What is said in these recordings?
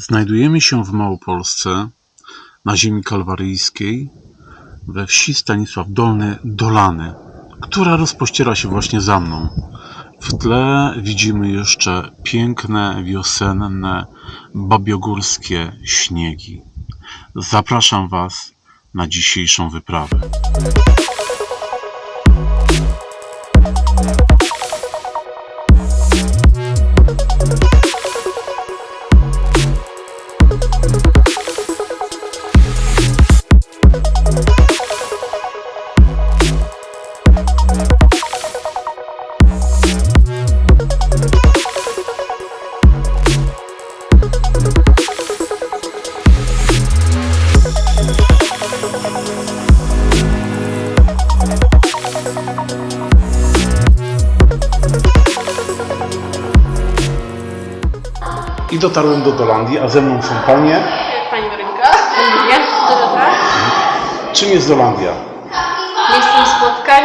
Znajdujemy się w Małopolsce, na ziemi kalwaryjskiej, we wsi Stanisław Dolny Dolany, która rozpościera się właśnie za mną. W tle widzimy jeszcze piękne, wiosenne, babiogórskie śniegi. Zapraszam Was na dzisiejszą wyprawę. Dotarłem do Dolandii, a ze mną są panie. Pani Marynka. Ja, Dorota. Czym jest Dolandia? Miejscem spotkań,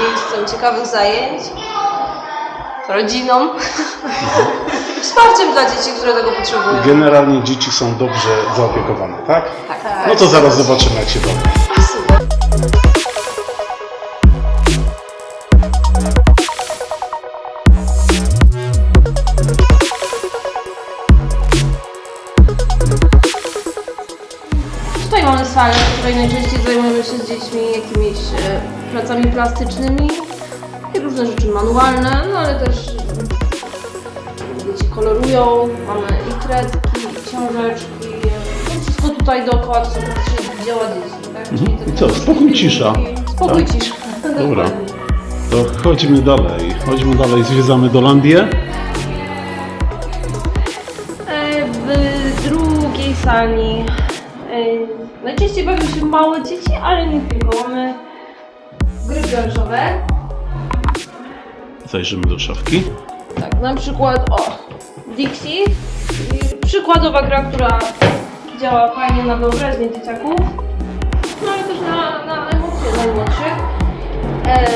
miejscem ciekawych zajęć, rodziną, wsparciem dla dzieci, które tego potrzebują. Generalnie dzieci są dobrze zaopiekowane, tak? Tak. No to zaraz zobaczymy, jak się bawią. Super. Mamy salę, w której najczęściej zajmujemy się z dziećmi jakimiś e, pracami plastycznymi i różne rzeczy manualne, no ale też e, dzieci kolorują, mamy i kredki, i książeczki, no wszystko tutaj dookoła to są praktycznie dzieła dzieci, tak? Czyli Mhm. I co, książki, spokój, cisza. Spokój, Tak? cisza. Dobra. Dokładnie. To chodźmy dalej. Chodźmy dalej, zwiedzamy Dolandię. E, W drugiej sali najczęściej bawią się małe dzieci, ale nie tylko. Mamy gry planszowe. Zajrzymy do szafki. Tak, na przykład o Dixie. Przykładowa gra, która działa fajnie na wyobraźnię dzieciaków. No ale też na, na emocje najmłodszych. E,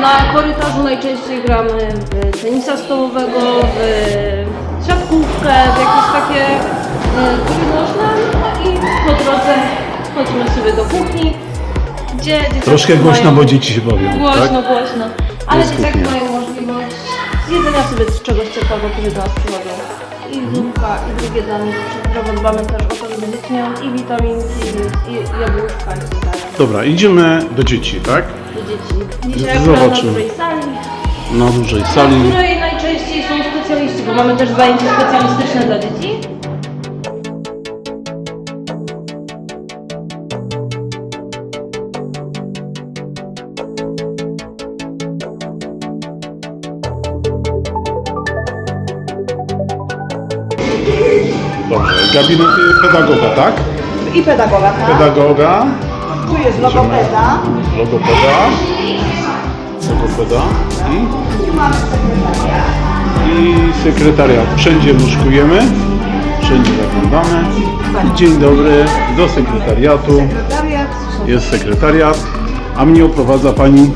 na korytarzu najczęściej gramy w tenisa stołowego, w siatkówkę, w jakieś takie e, gry nożne. Chodzimy sobie do kuchni, gdzie dzieciaki Troszkę głośno, mają... bo dzieci się bawią. Głośno, tak? głośno. Ale Jest dzieciaki kuchnia. mają możliwość zjedzenia sobie czegoś ciepłego, kiedy do nas przychodzą. I Mhm. zupka, i drugie danie. Zdrowo dbamy też o to, żeby dzieci miały i witaminki, i jabłuszka, i tak dalej. Dobra, idziemy do dzieci, tak? Do dzieci. Dzisiaj Zobaczymy. akurat na dużej sali, Na dużej w sali. której najczęściej są specjaliści, bo mamy też zajęcia specjalistyczne dla dzieci. Dobrze, gabinety pedagoga, tak? I pedagoga, tak? Pedagoga, Tu jest logopeda. logopeda, logopeda i, Tu mamy sekretariat. i sekretariat. Wszędzie nóżkujemy, wszędzie zaglądamy. Dzień dobry, do sekretariatu. Sekretariat. Jest sekretariat, a mnie oprowadza pani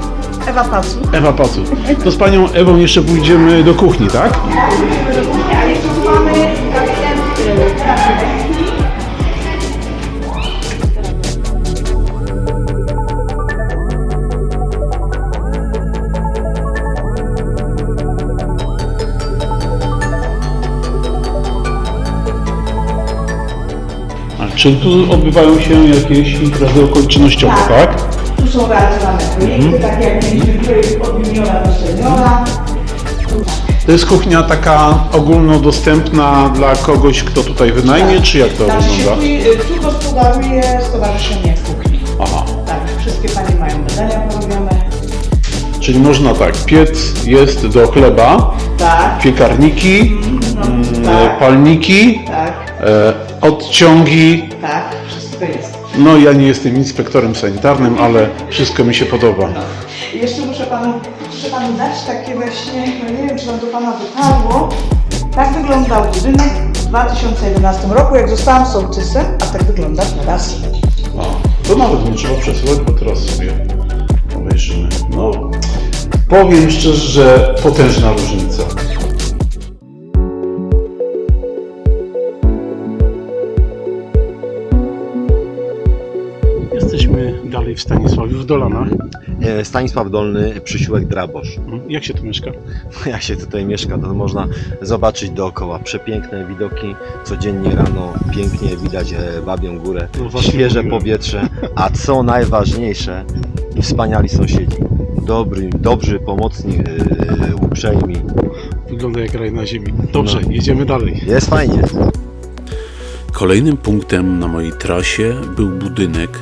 Ewa Pacu. Ewa Pacu. To z panią Ewą jeszcze pójdziemy do kuchni, tak? Czy tu odbywają się jakieś imprezy okolicznościowe, Tak. tak? Tu są realizowane projekty, tak jak mieliśmy projekt od juniora do seniora. To jest kuchnia taka ogólnodostępna dla kogoś, kto tutaj wynajmie, czy jak to się wygląda? tu, tu gospodaruje Stowarzyszenie Kuchni. Aha, Tak, wszystkie panie mają badania porobione. czyli można tak, piec jest do chleba, Tak, piekarniki, mm, tak. palniki, tak, e, odciągi. tak, wszystko jest. No ja nie jestem inspektorem sanitarnym, ale wszystko mi się podoba. I jeszcze muszę panu, muszę panu dać takie właśnie, no nie wiem czy tam do pana dotarło. Tak wyglądał budynek w 2011 roku, jak zostałam sołtysem, a tak wygląda teraz. O, to nawet nie trzeba przesyłać, bo teraz sobie obejrzymy. No, powiem szczerze, że potężna różnica. W Stanisławiu, w Dolanach. E, Stanisław Dolny, przysiłek Drabosz. Mhm. Jak się tu mieszka? Jak się tutaj mieszka, to można zobaczyć dookoła przepiękne widoki. Codziennie rano pięknie widać e, Babią Górę, No świeże mówiłem. powietrze, a co najważniejsze, wspaniali sąsiedzi. Dobry, dobrzy, pomocni, e, uprzejmi. Wygląda jak raj na ziemi. Dobrze, No. jedziemy dalej. Jest fajnie. Kolejnym punktem na mojej trasie był budynek,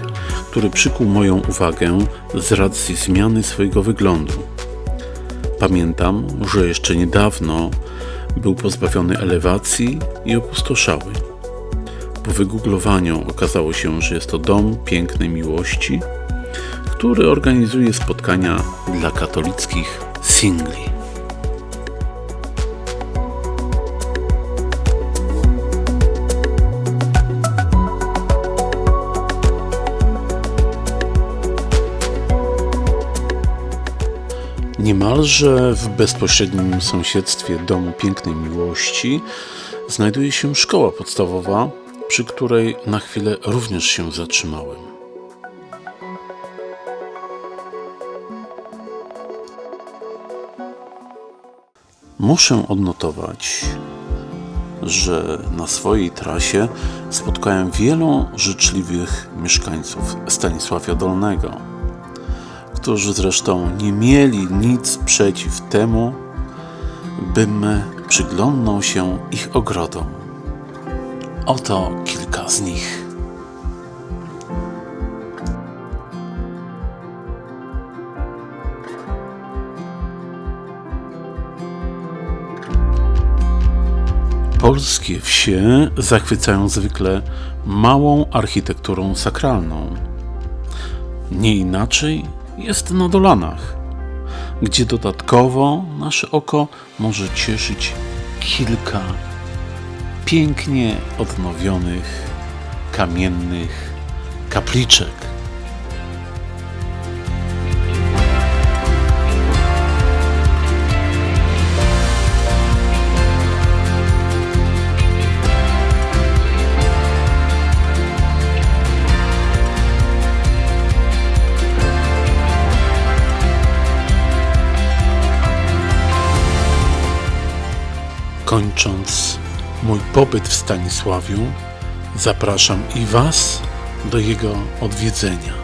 który przykuł moją uwagę z racji zmiany swojego wyglądu. Pamiętam, że jeszcze niedawno był pozbawiony elewacji i opustoszały. Po wygooglowaniu okazało się, że jest to dom pięknej miłości, który organizuje spotkania dla katolickich singli. Niemalże w bezpośrednim sąsiedztwie Domu Pięknej Miłości znajduje się szkoła podstawowa, przy której na chwilę również się zatrzymałem. Muszę odnotować, że na swojej trasie spotkałem wielu życzliwych mieszkańców Stanisławia Dolnego którzy zresztą nie mieli nic przeciw temu, bym przyglądnął się ich ogrodom. Oto kilka z nich. Polskie wsie zachwycają zwykle małą architekturą sakralną. Nie inaczej jest na Dolanach, gdzie dodatkowo nasze oko może cieszyć kilka pięknie odnowionych kamiennych kapliczek. Kończąc mój pobyt w Stanisławiu, zapraszam i Was do jego odwiedzenia.